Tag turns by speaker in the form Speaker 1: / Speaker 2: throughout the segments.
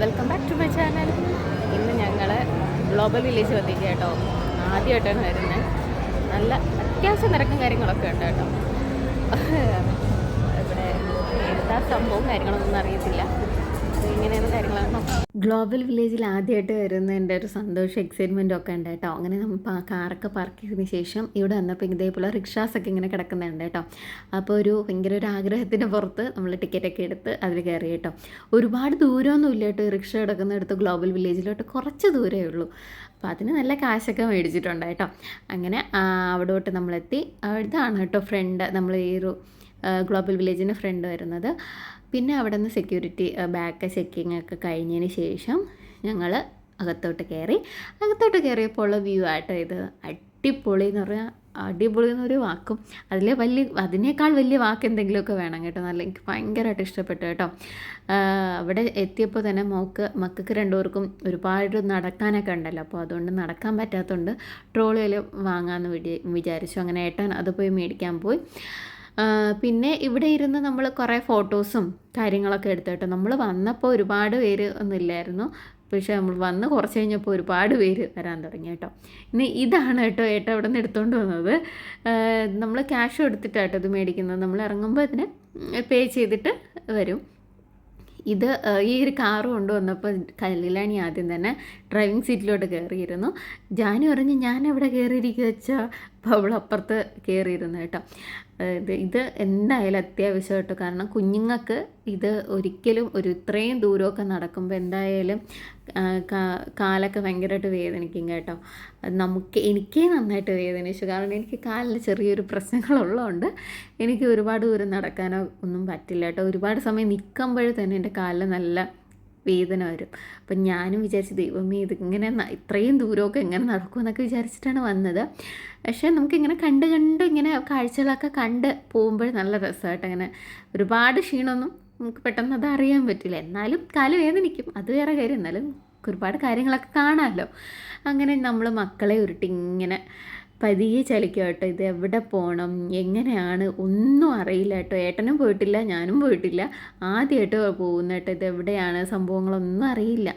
Speaker 1: Welcome back to my channel ഇന്ന് ഞങ്ങൾ global village വന്നിരിക്കുക കേട്ടോ ആദ്യമായിട്ടാണ് വരുന്നത് നല്ല അത്യാവശ്യം നിരക്കും കാര്യങ്ങളൊക്കെ ഉണ്ട് കേട്ടോ. ഇവിടെ എന്താ സംഭവം കാര്യങ്ങളൊന്നും അറിയത്തില്ല. ഗ്ലോബൽ വില്ലേജിൽ ആദ്യമായിട്ട് വരുന്നതിന്റെ ഒരു സന്തോഷം എക്സൈറ്റ്മെന്റും ഒക്കെ ഉണ്ട് കേട്ടോ. അങ്ങനെ നമ്മൾ കാറൊക്കെ പാർക്ക് ചെയ്തതിന് ശേഷം ഇവിടെ വന്നപ്പോൾ ഇതേപോലെ റിക്ഷാസൊക്കെ ഇങ്ങനെ കിടക്കുന്നുണ്ട് കേട്ടോ. അപ്പോൾ ഒരു ഭയങ്കര ഒരു ആഗ്രഹത്തിന് പുറത്ത് നമ്മൾ ടിക്കറ്റൊക്കെ എടുത്ത് അതിൽ കയറി കേട്ടോ. ഒരുപാട് ദൂരമൊന്നും ഇല്ല കേട്ടോ റിക്ഷ കിടക്കുന്നിടത്ത് ഗ്ലോബൽ വില്ലേജിലോട്ട്. കുറച്ച് ദൂരമേ ഉള്ളൂ. അപ്പോൾ അതിന് നല്ല കാശൊക്കെ മേടിച്ചിട്ടുണ്ട് കേട്ടോ. അങ്ങനെ അവിടോട്ട് നമ്മളെത്തി. അവിടുത്താണ് കേട്ടോ ഫ്രണ്ട് നമ്മൾ ഈ ഒരു ഗ്ലോബൽ വില്ലേജിന്റെ ഫ്രണ്ട് വരുന്നത്. പിന്നെ അവിടെ നിന്ന് സെക്യൂരിറ്റി ബാക്ക് ചെക്കിംഗ് ഒക്കെ കഴിഞ്ഞതിന് ശേഷം ഞങ്ങൾ അകത്തോട്ട് കയറി അകത്തോട്ട് കയറിയപ്പോൾ ഉള്ള വ്യൂ ആട്ടോ ഇത്. അടിപൊളി എന്ന് പറഞ്ഞാൽ അടിപൊളി എന്നൊരു വാക്കും. അതിൽ വലിയ അതിനേക്കാൾ വലിയ വാക്ക് എന്തെങ്കിലുമൊക്കെ വേണം കേട്ടോ. നല്ല എനിക്ക് ഭയങ്കരമായിട്ട് ഇഷ്ടപ്പെട്ടു കേട്ടോ. അവിടെ എത്തിയപ്പോൾ തന്നെ മോക്ക് മക്കൾക്ക് രണ്ടുപേർക്കും ഒരുപാട് നടക്കാനൊക്കെ ഉണ്ടല്ലോ. അപ്പോൾ അതുകൊണ്ട് നടക്കാൻ പറ്റാത്തതുകൊണ്ട് ട്രോളിയിൽ വാങ്ങാമെന്ന് വിചാരിച്ചു. അങ്ങനെ ഏട്ടൻ അത് പോയി മേടിക്കാൻ പോയി. പിന്നെ ഇവിടെ ഇരുന്ന് നമ്മൾ കുറേ ഫോട്ടോസും കാര്യങ്ങളൊക്കെ എടുത്തു കേട്ടോ നമ്മൾ വന്നപ്പോൾ ഒരുപാട് പേര് ഒന്നും ഇല്ലായിരുന്നു. പക്ഷേ നമ്മൾ വന്ന് കുറച്ച് കഴിഞ്ഞപ്പോൾ ഒരുപാട് പേര് വരാൻ തുടങ്ങി കേട്ടോ. ഇനി ഇതാണ് കേട്ടോ ഏട്ടാ അവിടെ നിന്ന് എടുത്തുകൊണ്ട് വന്നത് നമ്മൾ ക്യാഷ് എടുത്തിട്ടാട്ടോ ഇത് മേടിക്കുന്നത്. നമ്മൾ ഇറങ്ങുമ്പോൾ ഇതിന് പേ ചെയ്തിട്ട് വരും. ഇത് ഈ ഒരു കാറ് കൊണ്ടുവന്നപ്പോൾ കല്ലിലാണി ആദ്യം തന്നെ ഡ്രൈവിംഗ് സീറ്റിലോട്ട് കയറിയിരുന്നു. ജാനു പറഞ്ഞ് ഞാൻ എവിടെ കയറിയിരിക്കുക വെച്ചാൽ അപ്പോൾ അവൾ അപ്പുറത്ത് കയറിയിരുന്നു കേട്ടോ. ഇത് ഇത് എന്തായാലും അത്യാവശ്യം കേട്ടോ കാരണം കുഞ്ഞുങ്ങൾക്ക് ഇത് ഒരിക്കലും ഒരു ഇത്രയും ദൂരമൊക്കെ നടക്കുമ്പോൾ എന്തായാലും കാലൊക്കെ ഭയങ്കരമായിട്ട് വേദനിക്കും കേട്ടോ. നമുക്ക് എനിക്കേ നന്നായിട്ട് വേദനിച്ചു. കാരണം എനിക്ക് കാലിൽ ചെറിയൊരു പ്രശ്നങ്ങളുള്ളതുകൊണ്ട് എനിക്ക് ഒരുപാട് ദൂരം നടക്കാനോ ഒന്നും പറ്റില്ല കേട്ടോ. ഒരുപാട് സമയം നിൽക്കുമ്പോൾ തന്നെ എന്റെ കാലിൽ നല്ല വേദന വരും. അപ്പം ഞാനും വിചാരിച്ചു ദൈവമേ ഇതിങ്ങനെ ഇത്രയും ദൂരമൊക്കെ എങ്ങനെ നടക്കുമെന്നൊക്കെ വിചാരിച്ചിട്ടാണ് വന്നത്. പക്ഷേ നമുക്കിങ്ങനെ കണ്ട് കണ്ട് ഇങ്ങനെ കാഴ്ചകളൊക്കെ കണ്ട് പോകുമ്പോൾ നല്ല രസമായിട്ട് അങ്ങനെ ഒരുപാട് ക്ഷീണമൊന്നും നമുക്ക് പെട്ടെന്ന് അത് അറിയാൻ പറ്റില്ല. എന്നാലും കാൽ വേദനിക്കും. അത് വേറെ കാര്യം. എന്നാലും ഒരുപാട് കാര്യങ്ങളൊക്കെ കാണാമല്ലോ. അങ്ങനെ നമ്മൾ മക്കളെ ഉരുട്ടി ഇങ്ങനെ പതിയെ ചലിക്കും കേട്ടോ. ഇത് എവിടെ പോകണം എങ്ങനെയാണ്? ഒന്നും അറിയില്ല കേട്ടോ. ഏട്ടനും പോയിട്ടില്ല ഞാനും പോയിട്ടില്ല. ആദ്യമായിട്ട് പോകുന്ന കേട്ടോ. ഇത് എവിടെയാണ്? സംഭവങ്ങളൊന്നും അറിയില്ല.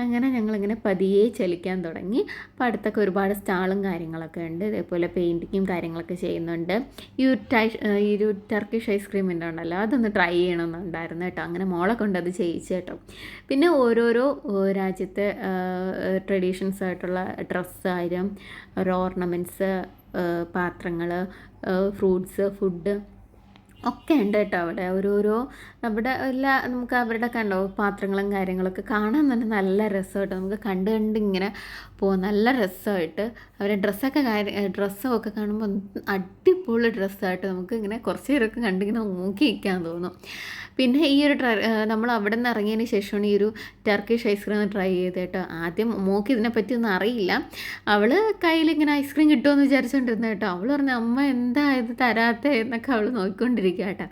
Speaker 1: അങ്ങനെ ഞങ്ങളിങ്ങനെ പതിയെ ചലിക്കാൻ തുടങ്ങി. അപ്പോൾ അടുത്തൊക്കെ ഒരുപാട് സ്റ്റാളും കാര്യങ്ങളൊക്കെ ഉണ്ട്. ഇതേപോലെ പെയിന്റിങ്ങും കാര്യങ്ങളൊക്കെ ചെയ്യുന്നുണ്ട്. ഈ ഒരു ടൈ ഈ ഒരു ടർക്കിഷ് ഐസ്ക്രീം ഉണ്ടല്ലോ അതൊന്ന് ട്രൈ ചെയ്യണമെന്നുണ്ടായിരുന്നു കേട്ടോ. അങ്ങനെ മോളെ കൊണ്ട് അത് ചെയ്യിച്ചു കേട്ടോ. പിന്നെ ഓരോരോ രാജ്യത്തെ ട്രഡീഷൻസ് ആയിട്ടുള്ള ഡ്രസ്സായാലും ഓർണമെന്റ്സ് പാത്രങ്ങൾ ഫ്രൂട്ട്സ് ഫുഡ് ഒക്കെ ഉണ്ട് കേട്ടോ അവിടെ. ഓരോരോ അവിടെ എല്ലാ നമുക്ക് അവരുടെ കണ്ടോ പാത്രങ്ങളും കാര്യങ്ങളൊക്കെ കാണാൻ തന്നെ നല്ല രസമായിട്ട് നമുക്ക് കണ്ട് കണ്ട് ഇങ്ങനെ പോകാം നല്ല ഡ്രസ്സായിട്ട് അവരെ ഡ്രസ്സൊക്കെ കാര്യം ഡ്രസ്സൊക്കെ കാണുമ്പോൾ അടിപൊളി ഡ്രസ്സായിട്ട് നമുക്ക് ഇങ്ങനെ കുറച്ച് നേരമൊക്കെ കണ്ടിങ്ങനെ നോക്കി നിൽക്കാൻ തോന്നും. പിന്നെ ഈ ഒരു ട്ര നമ്മൾ അവിടെ നിന്ന് ഇറങ്ങിയതിന് ശേഷമാണ് ഈ ഒരു ടർക്കിഷ് ഐസ്ക്രീം ട്രൈ ചെയ്ത് കേട്ടോ. ആദ്യം മോക്ക് ഇതിനെപ്പറ്റി ഒന്നും അറിയില്ല. അവൾ കയ്യിലിങ്ങനെ ഐസ്ക്രീം കിട്ടുമെന്ന് വിചാരിച്ചുകൊണ്ടിരുന്ന കേട്ടോ. അവൾ പറഞ്ഞു അമ്മ എന്താ ഇത് തരാത്ത? എന്നൊക്കെ അവൾ നോക്കിക്കൊണ്ടിരിക്കുക കേട്ടോ.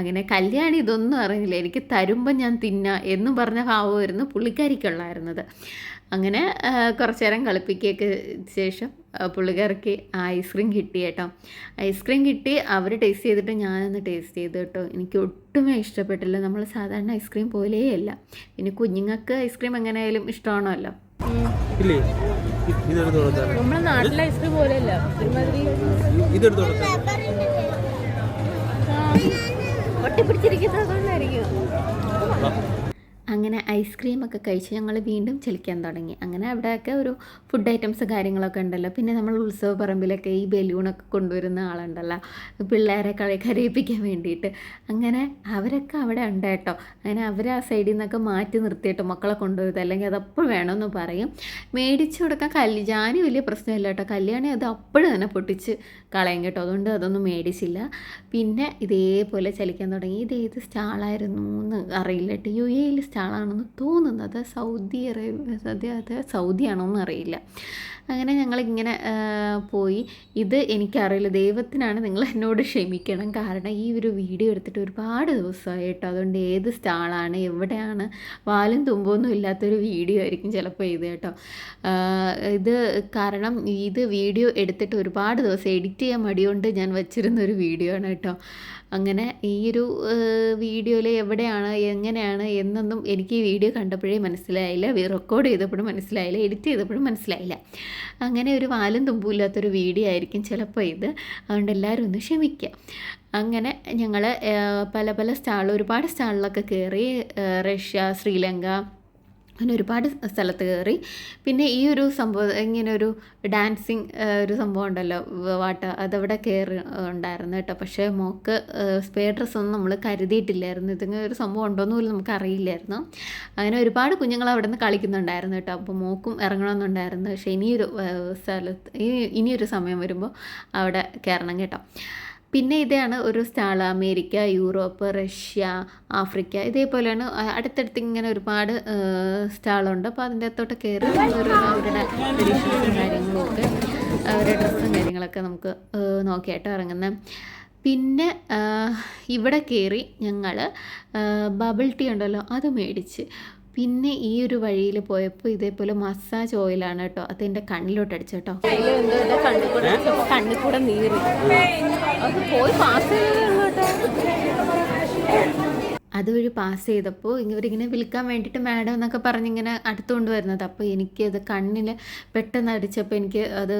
Speaker 1: അങ്ങനെ കല്യാണി ഇതൊന്നും അറിഞ്ഞില്ല. എനിക്ക് തരുമ്പോൾ ഞാൻ തിന്നാം എന്നും പറഞ്ഞ ഭാവമായിരുന്നു പുള്ളിക്കാരിക്കുള്ളായിരുന്നത്. അങ്ങനെ കുറച്ച് നേരം കളിപ്പിക്കുകയൊക്കെ ശേഷം പുള്ളിക്കാർക്ക് ഐസ്ക്രീം കിട്ടി കേട്ടോ. ഐസ്ക്രീം കിട്ടി അവർ ടേസ്റ്റ് ചെയ്തിട്ട് ഞാനൊന്ന് ടേസ്റ്റ് ചെയ്തു കേട്ടോ. എനിക്ക് ഒട്ടുമേ ഇഷ്ടപ്പെട്ടില്ല. നമ്മൾ സാധാരണ ഐസ്ക്രീം പോലെയല്ല പിന്നെ കുഞ്ഞുങ്ങൾക്ക് ഐസ്ക്രീം എങ്ങനെയായാലും ഇഷ്ടമാണല്ലോ. നമ്മുടെ നാട്ടിലെ ഐസ്ക്രീം പോലെയല്ല. ഒട്ടിപ്പിടിച്ചിരിക്കുന്നത് അതുകൊണ്ടായിരിക്കും. അങ്ങനെ ഐസ്ക്രീമൊക്കെ കഴിച്ച് ഞങ്ങൾ വീണ്ടും ചലിക്കാൻ തുടങ്ങി. അങ്ങനെ അവിടെയൊക്കെ ഒരു ഫുഡ് ഐറ്റംസ് കാര്യങ്ങളൊക്കെ ഉണ്ടല്ലോ. പിന്നെ നമ്മൾ ഉത്സവ പറമ്പിലൊക്കെ ഈ ബലൂണൊക്കെ കൊണ്ടുവരുന്ന ആളുണ്ടല്ലോ. പിള്ളേരെ കളി കരയിപ്പിക്കാൻ വേണ്ടിയിട്ട്. അങ്ങനെ അവരൊക്കെ അവിടെ ഉണ്ട് കേട്ടോ. അങ്ങനെ അവർ ആ സൈഡിൽ നിന്നൊക്കെ മാറ്റി നിർത്തിയിട്ട് മക്കളെ കൊണ്ടുപോയത്. അല്ലെങ്കിൽ അത് അപ്പോൾ വേണമെന്ന് പറയും. മേടിച്ചു കൊടുക്കാൻ കല്ല് ജാനി വലിയ പ്രശ്നമില്ല കേട്ടോ. കല്യാണി അത് അപ്പോഴും തന്നെ പൊട്ടിച്ച് കളയും കേട്ടോ. അതുകൊണ്ട് അതൊന്നും മേടിച്ചില്ല. പിന്നെ ഇതേപോലെ ചലിക്കാൻ തുടങ്ങി. ഇത് ഏത് സ്റ്റാളായിരുന്നു എന്ന് അറിയില്ല കേട്ടോ. യു എയിൽ സ്റ്റാളാണെന്ന് തോന്നുന്നത്. സൗദി അറേബ്യ സൗദി അത് സൗദിയാണോന്ന് അറിയില്ല. അങ്ങനെ ഞങ്ങളിങ്ങനെ പോയി. ഇത് എനിക്കറിയില്ല. ദൈവത്തിനാണ് നിങ്ങൾ എന്നോട് ക്ഷമിക്കണം. കാരണം ഈ ഒരു വീഡിയോ എടുത്തിട്ട് ഒരുപാട് ദിവസമായി കേട്ടോ അതുകൊണ്ട് ഏത് സ്റ്റാളാണ് എവിടെയാണ് വാലും തുമ്പൊന്നും ഇല്ലാത്തൊരു വീഡിയോ ആയിരിക്കും ചിലപ്പോൾ ഇത് കേട്ടോ. ഇത് കാരണം ഇത് വീഡിയോ എടുത്തിട്ട് ഒരുപാട് ദിവസം എഡിറ്റ് ചെയ്യാൻ മടിയുണ്ട് ഞാൻ വച്ചിരുന്ന ഒരു വീഡിയോ ആണ് കേട്ടോ. അങ്ങനെ ഈ ഒരു വീഡിയോയിൽ എവിടെയാണ് എങ്ങനെയാണ് എന്നൊന്നും എനിക്ക് ഈ വീഡിയോ കണ്ടപ്പോഴേ മനസ്സിലായില്ല. റെക്കോർഡ് ചെയ്തപ്പോഴും മനസ്സിലായില്ല എഡിറ്റ് ചെയ്തപ്പോഴും മനസ്സിലായില്ല. അങ്ങനെ ഒരു വാലും തുമ്പും ഇല്ലാത്തൊരു വീഡിയോ ആയിരിക്കും ചിലപ്പോൾ ഇത്. അതുകൊണ്ട് എല്ലാവരും ഒന്ന് ക്ഷമിക്കുക അങ്ങനെ ഞങ്ങൾ പല പല സ്റ്റാൾ ഒരുപാട് സ്റ്റാളിലൊക്കെ കയറി റഷ്യ ശ്രീലങ്ക അങ്ങനെ ഒരുപാട് സ്ഥലത്ത് കയറി. പിന്നെ ഈ ഒരു സംഭവം ഇങ്ങനെ ഒരു ഡാൻസിങ് ഒരു സംഭവം ഉണ്ടല്ലോ വാട്ട അതവിടെ കയറി ഉണ്ടായിരുന്നു കേട്ടോ. പക്ഷേ മോക്ക് സ്പെയർ ഡ്രസ്സൊന്നും നമ്മൾ കരുതിയിട്ടില്ലായിരുന്നു. ഇതിങ്ങനെ ഒരു സംഭവം ഉണ്ടോയെന്ന് പോലും നമുക്ക് അറിയില്ലായിരുന്നു. അങ്ങനെ ഒരുപാട് കുഞ്ഞുങ്ങൾ അവിടെ നിന്ന് കളിക്കുന്നുണ്ടായിരുന്നു കേട്ടോ. അപ്പോൾ മോക്കും ഇറങ്ങണമെന്നുണ്ടായിരുന്നു. പക്ഷേ ഇനിയൊരു സ്ഥലത്ത് ഇനിയൊരു സമയം വരുമ്പോൾ അവിടെ കയറണം കേട്ടോ. പിന്നെ ഇതാണ് ഒരു സ്ഥലം അമേരിക്ക യൂറോപ്പ് റഷ്യ ആഫ്രിക്ക. ഇതേപോലെയാണ് അടുത്തടുത്ത് ഇങ്ങനെ ഒരുപാട് സ്ഥലമുണ്ട് അപ്പോൾ അതിന്റെ അകത്തോട്ട് കയറി അവരുടെ ട്രഡീഷണൽസും കാര്യങ്ങളൊക്കെ അവരുടെ ഡ്രസ്സും കാര്യങ്ങളൊക്കെ നമുക്ക് നോക്കിയായിട്ട് ഇറങ്ങുന്നത് പിന്നെ ഇവിടെ കയറി ഞങ്ങൾ ബബിൾ ടീ ഉണ്ടല്ലോ അത് മേടിച്ച് പിന്നെ ഈ ഒരു വഴിയിൽ പോയപ്പോൾ ഇതേപോലെ മസാജ് ഓയിലാണ് കേട്ടോ. അത് എന്റെ കണ്ണിലോട്ട് അടിച്ചു കേട്ടോ. കണ്ണിൽ കൂടെ കണ്ണിൽ കൂടെ നീറി അത് പോയി പാസ് കേട്ടോ. അതുവഴി പാസ് ചെയ്തപ്പോൾ ഇവരിങ്ങനെ വിൽക്കാൻ വേണ്ടിയിട്ട് മാഡം എന്നൊക്കെ പറഞ്ഞിങ്ങനെ അടുത്തുകൊണ്ട് വരുന്നത് അപ്പോൾ അത് കണ്ണിൽ പെട്ടെന്ന് അടിച്ചപ്പോൾ എനിക്ക് അത്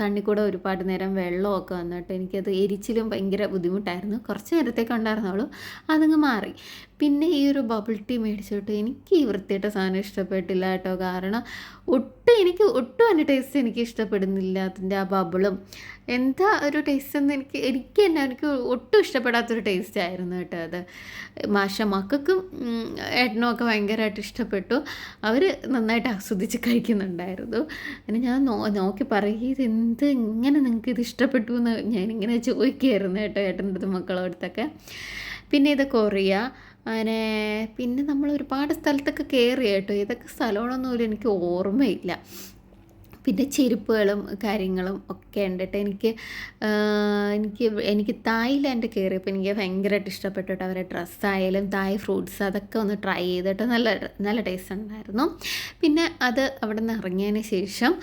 Speaker 1: കണ്ണിൽ കൂടെ ഒരുപാട് നേരം വെള്ളമൊക്കെ വന്നിട്ട് എനിക്കത് എരിച്ചിലും ഭയങ്കര ബുദ്ധിമുട്ടായിരുന്നു. കുറച്ച് നേരത്തേക്ക് ഉണ്ടായിരുന്നുള്ളൂ. അതങ്ങ് മാറി. പിന്നെ ഈ ഒരു ബബിൾ ടീ മേടിച്ചിട്ട് എനിക്ക് ഈ വൃത്തിയായിട്ട സാധനം ഇഷ്ടപ്പെട്ടില്ല കേട്ടോ. കാരണം ഒട്ടും എനിക്ക് ഒട്ടും അതിന്റെ ടേസ്റ്റ് എനിക്ക് ഇഷ്ടപ്പെടുന്നില്ല അതിന്റെ ആ ബബിളും എന്താ ഒരു ടേസ്റ്റ് എന്ന് എനിക്ക് എനിക്ക് തന്നെ എനിക്ക് ഒട്ടും ഇഷ്ടപ്പെടാത്തൊരു ടേസ്റ്റ് ആയിരുന്നു കേട്ടോ അത്. മാഷ മക്കൾക്കും ഏട്ടനും ഒക്കെ ഭയങ്കരമായിട്ട് ഇഷ്ടപ്പെട്ടു. അവർ നന്നായിട്ട് ആസ്വദിച്ച് കഴിക്കുന്നുണ്ടായിരുന്നു. പിന്നെ ഞാൻ നോ നോക്കി പറയും എന്ത് ഇങ്ങനെ നിങ്ങൾക്ക് ഇത് ഇഷ്ടപ്പെട്ടു എന്ന്? ഞാനിങ്ങനെ ചോദിക്കുമായിരുന്നു കേട്ടോ ഏട്ടന്റെ അടുത്ത് മക്കളോടത്തൊക്കെ പിന്നെ ഇത് കൊറിയ. അങ്ങനെ പിന്നെ നമ്മൾ ഒരുപാട് സ്ഥലത്തൊക്കെ കയറി കേട്ടോ. ഏതൊക്കെ സ്ഥലമാണെന്ന് പോലും എനിക്ക് ഓർമ്മയില്ല. പിന്നെ ചെരുപ്പുകളും കാര്യങ്ങളും ഒക്കെ ഉണ്ട് കേട്ടോ. എനിക്ക് എനിക്ക് എനിക്ക് തായ്ലാൻഡ് കയറിയപ്പോൾ എനിക്ക് ഭയങ്കരമായിട്ട് ഇഷ്ടപ്പെട്ടു കേട്ടോ. അവരുടെ ഡ്രസ്സായാലും തായ് ഫ്രൂട്ട്സ് അതൊക്കെ ഒന്ന് ട്രൈ ചെയ്തിട്ട് നല്ല നല്ല ടേസ്റ്റ് ഉണ്ടായിരുന്നു. പിന്നെ അത് അവിടെ നിന്ന് ഇറങ്ങിയതിന് ശേഷം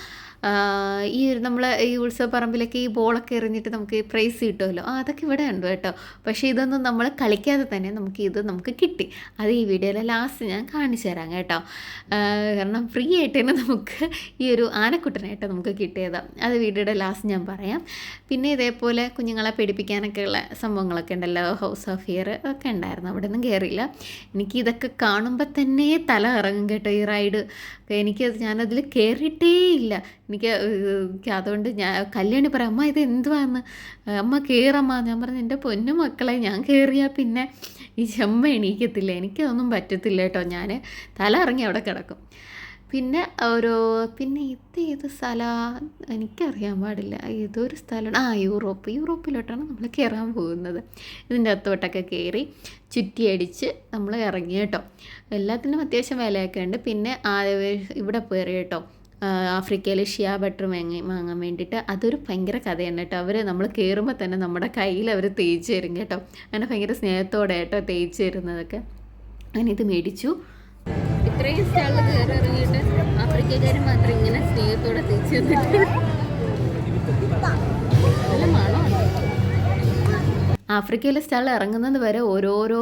Speaker 1: ഈ നമ്മൾ ഈ ഉത്സവപ്പറമ്പിലൊക്കെ ഈ ബോളൊക്കെ എറിഞ്ഞിട്ട് നമുക്ക് പ്രൈസ് കിട്ടുമല്ലോ. ആ അതൊക്കെ ഇവിടെ ഉണ്ട് കേട്ടോ. പക്ഷേ ഇതൊന്നും നമ്മൾ കളിക്കാതെ തന്നെ നമുക്ക് ഇത് നമുക്ക് കിട്ടി. അത് ഈ വീഡിയോയിലെ ലാസ്റ്റ് ഞാൻ കാണിച്ചു തരാം കേട്ടോ. കാരണം ഫ്രീ ആയിട്ട് തന്നെ നമുക്ക് ഈ ഒരു ആനക്കുട്ടനായിട്ട് നമുക്ക് കിട്ടിയത്. അത് വീഡിയോയുടെ ലാസ്റ്റ് ഞാൻ പറയാം. പിന്നെ ഇതേപോലെ കുഞ്ഞുങ്ങളെ പേടിപ്പിക്കാനൊക്കെ ഉള്ള സംഭവങ്ങളൊക്കെ ഉണ്ടല്ലോ. ഹൗസ് ഓഫ് ഇയർ ഒക്കെ ഉണ്ടായിരുന്നു. അവിടെ ഒന്നും കയറിയില്ല എനിക്ക് ഇതൊക്കെ കാണുമ്പോൾ തന്നെ തല ഇറങ്ങും കേട്ടോ ഈ റൈഡ് എനിക്ക് ഞാനതിൽ കയറിയിട്ടേ ഇല്ല. എനിക്ക് എനിക്ക് അതുകൊണ്ട് ഞാൻ കല്യാണി പറയാം അമ്മ ഇത് എന്തുവാന്ന്? അമ്മ കയറമ്മ ഞാൻ പറഞ്ഞു എന്റെ പൊന്നു മക്കളെ ഞാൻ കയറിയാൽ പിന്നെ ഈ ചെമ്മ എണീക്കത്തില്ല. എനിക്കതൊന്നും പറ്റത്തില്ല കേട്ടോ. ഞാൻ തല ഇറങ്ങി അവിടെ കിടക്കും. പിന്നെ ഓരോ പിന്നെ ഇത് ഏത് സ്ഥലമാണ് എനിക്കറിയാൻ പാടില്ല. ഏതൊരു സ്ഥലമാണ് ആ യൂറോപ്പ്. യൂറോപ്പിലോട്ടാണ് നമ്മൾ കയറാൻ പോകുന്നത്. ഇതിന്റെ അകത്തോട്ടൊക്കെ കയറി ചുറ്റിയടിച്ച് നമ്മൾ ഇറങ്ങി കേട്ടോ. എല്ലാത്തിനും അത്യാവശ്യം വിലയൊക്കെ ഉണ്ട്. പിന്നെ ഇവിടെ കയറി കേട്ടോ. ആഫ്രിക്കയിൽ ഷിയാ ബട്ടർ വാങ്ങി വാങ്ങാൻ വേണ്ടിയിട്ട്. അതൊരു ഭയങ്കര കഥയാണ് കേട്ടോ. അവർ നമ്മൾ കയറുമ്പോൾ തന്നെ നമ്മുടെ കയ്യിൽ അവർ തേച്ച് തരും കേട്ടോ. അങ്ങനെ ഭയങ്കര സ്നേഹത്തോടെ കേട്ടോ തേച്ച് തരുന്നതൊക്കെ. അങ്ങനെ ഇത് മേടിച്ചു. ഇത്രയും സ്റ്റാളിൽ കയറി ഇറങ്ങിയിട്ട് ആഫ്രിക്കക്കാർ മാത്രം ഇങ്ങനെ സ്നേഹത്തോടെ തിരിച്ചു നല്ല മണമുണ്ട് ആഫ്രിക്കയിലെ സ്റ്റാൾ ഇറങ്ങുന്നത് വരെ ഓരോരോ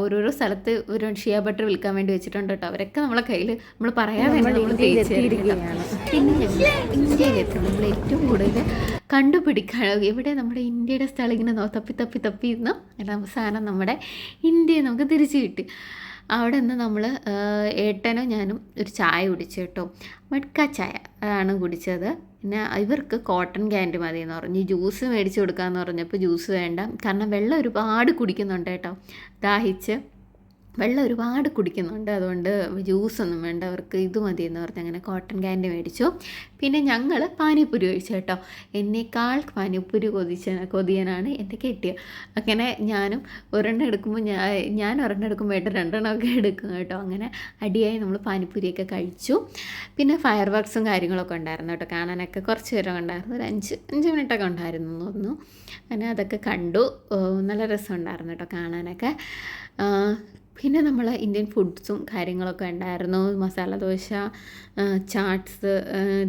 Speaker 1: ഓരോരോ സ്ഥലത്ത് ഒരു ഷിയ ബട്ടർ വിൽക്കാൻ വേണ്ടി വെച്ചിട്ടുണ്ട് കേട്ടോ. അവരൊക്കെ നമ്മളെ കയ്യിൽ നമ്മൾ പറയാൻ വേണ്ടി നമ്മൾ പിന്നെ ഞങ്ങൾ നമ്മൾ ഏറ്റവും കൂടുതൽ കണ്ടുപിടിക്കാൻ ഇവിടെ നമ്മുടെ ഇന്ത്യയുടെ സ്ഥലം ഇങ്ങനെ തപ്പി തപ്പി തപ്പി ഇന്ന് അതിന് അവസാനം നമ്മുടെ ഇന്ത്യയെ നമുക്ക് തിരിച്ചു കിട്ടി. അവിടെ നിന്ന് നമ്മൾ ഏട്ടനും ഞാനും ഒരു ചായ കുടിച്ചു കേട്ടോ. മട്ക ചായ ആണ് കുടിച്ചത്. പിന്നെ ഇവർക്ക് കോട്ടൺ ക്യാൻഡി മതി എന്ന് പറഞ്ഞു ജ്യൂസ് മേടിച്ച് കൊടുക്കാമെന്ന് പറഞ്ഞപ്പോൾ ജ്യൂസ് വേണ്ട. കാരണം വെള്ളം ഒരുപാട് കുടിക്കുന്നുണ്ട് കേട്ടോ. ദാഹിച്ച്. വെള്ളം ഒരുപാട് കുടിക്കുന്നുണ്ട്. അതുകൊണ്ട് ജ്യൂസൊന്നും വേണ്ട. അവർക്ക് ഇത് മതി എന്ന് പറഞ്ഞ് അങ്ങനെ കോട്ടൺ ക്യാൻഡി മേടിച്ചു. പിന്നെ ഞങ്ങൾ പാനിപ്പൂരി കഴിച്ചു കേട്ടോ. എന്നേക്കാൾ പാനിപ്പൂരി കൊതിച്ച കൊതിയനാണ് എന്റെ കെട്ടിയ. അങ്ങനെ ഞാനും ഒരെണ്ണം എടുക്കുമ്പോൾ ഞാൻ ഞാൻ ഒരെണ്ണം എടുക്കുമ്പോൾ ഏട്ടൻ രണ്ടെണ്ണമൊക്കെ എടുക്കും കേട്ടോ. അങ്ങനെ അടിയായി നമ്മൾ പാനിപ്പൂരിയൊക്കെ കഴിച്ചു. പിന്നെ ഫയർ വർക്ക്സും കാര്യങ്ങളൊക്കെ ഉണ്ടായിരുന്നു കേട്ടോ. കാണാനൊക്കെ കുറച്ച് പേരൊക്കെ ഉണ്ടായിരുന്നു. ഒരു അഞ്ച് അഞ്ച് മിനിറ്റൊക്കെ ഉണ്ടായിരുന്നു തോന്നുന്നു. അങ്ങനെ അതൊക്കെ കണ്ടു. നല്ല രസമുണ്ടായിരുന്നു കേട്ടോ കാണാനൊക്കെ. പിന്നെ നമ്മൾ ഇന്ത്യൻ ഫുഡ്സും കാര്യങ്ങളൊക്കെ ഉണ്ടായിരുന്നു. മസാല ദോശ ചാട്സ്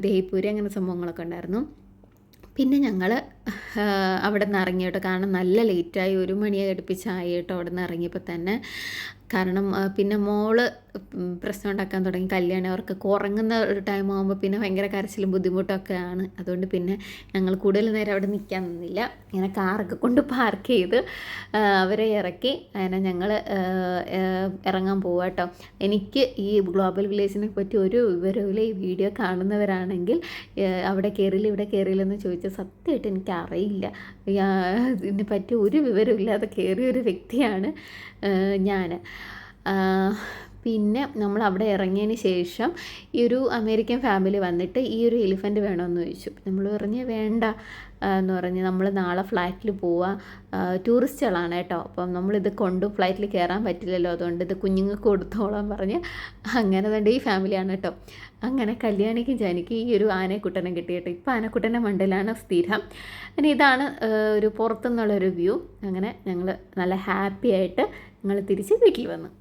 Speaker 1: ദഹിപ്പൂരി അങ്ങനെ സംഭവങ്ങളൊക്കെ ഉണ്ടായിരുന്നു. പിന്നെ ഞങ്ങൾ അവിടെ നിന്ന് ഇറങ്ങി കേട്ടോ. കാരണം നല്ല ലേറ്റായി ഒരു മണിയെ അടുപ്പിച്ചായി കേട്ടോ അവിടെ നിന്ന് ഇറങ്ങിയപ്പോൾ തന്നെ. കാരണം പിന്നെ മോൾ പ്രശ്നം ഉണ്ടാക്കാൻ തുടങ്ങി. കല്യാണം അവർക്ക് ഉറങ്ങുന്ന ഒരു ടൈം ആകുമ്പോൾ പിന്നെ ഭയങ്കര കരച്ചിലും ബുദ്ധിമുട്ടൊക്കെ ആണ്. അതുകൊണ്ട് പിന്നെ ഞങ്ങൾ കൂടുതൽ നേരം അവിടെ നിൽക്കാൻ നിന്നില്ല. ഇങ്ങനെ കാറൊക്കെ കൊണ്ട് പാർക്ക് ചെയ്ത് അവരെ ഇറക്കി. അങ്ങനെ ഞങ്ങൾ ഇറങ്ങാൻ പോവാട്ടോ എനിക്ക് ഈ ഗ്ലോബൽ വില്ലേജിനെ പറ്റി ഒരു വിവരമില്ല ഈ വീഡിയോ കാണുന്നവരാണെങ്കിൽ അവിടെ കയറിയില്ല ഇവിടെ കയറിയില്ലെന്ന് ചോദിച്ചാൽ സത്യമായിട്ട് എനിക്ക് അറിയില്ല ഇതിനെ പറ്റി ഒരു വിവരമില്ലാതെ കയറിയ ഒരു വ്യക്തിയാണ് ഞാൻ പിന്നെ നമ്മൾ അവിടെ ഇറങ്ങിയതിന് ശേഷം ഈ ഒരു അമേരിക്കൻ ഫാമിലി വന്നിട്ട് ഈ ഒരു എലിഫന്റ് വേണമെന്ന് ചോദിച്ചു. നമ്മൾ പറഞ്ഞ് വേണ്ട എന്ന് പറഞ്ഞ് നമ്മൾ നാളെ ഫ്ലൈറ്റിൽ പോവാം. ടൂറിസ്റ്റുകളാണ് കേട്ടോ. അപ്പം നമ്മളിത് കൊണ്ട് ഫ്ലൈറ്റിൽ കയറാൻ പറ്റില്ലല്ലോ. അതുകൊണ്ട് ഇത് കുഞ്ഞുങ്ങൾക്ക് കൊടുത്തോളാം പറഞ്ഞ് അങ്ങനെ തന്നെ ഈ ഫാമിലിയാണ് കേട്ടോ. അങ്ങനെ കല്യാണിക്കും ജാനിക്കും ഈ ഒരു ആനക്കുട്ടനെ കിട്ടി കേട്ടോ. ഇപ്പം ആനക്കുട്ടന്റെ മണ്ടയിലാണ് സ്ഥിരം. അങ്ങനെ ഇതാണ് ഒരു പുറത്തുനിന്നുള്ളൊരു വ്യൂ. അങ്ങനെ ഞങ്ങൾ നല്ല ഹാപ്പി ആയിട്ട് ഞങ്ങൾ തിരിച്ച് വീട്ടിൽ വന്നു.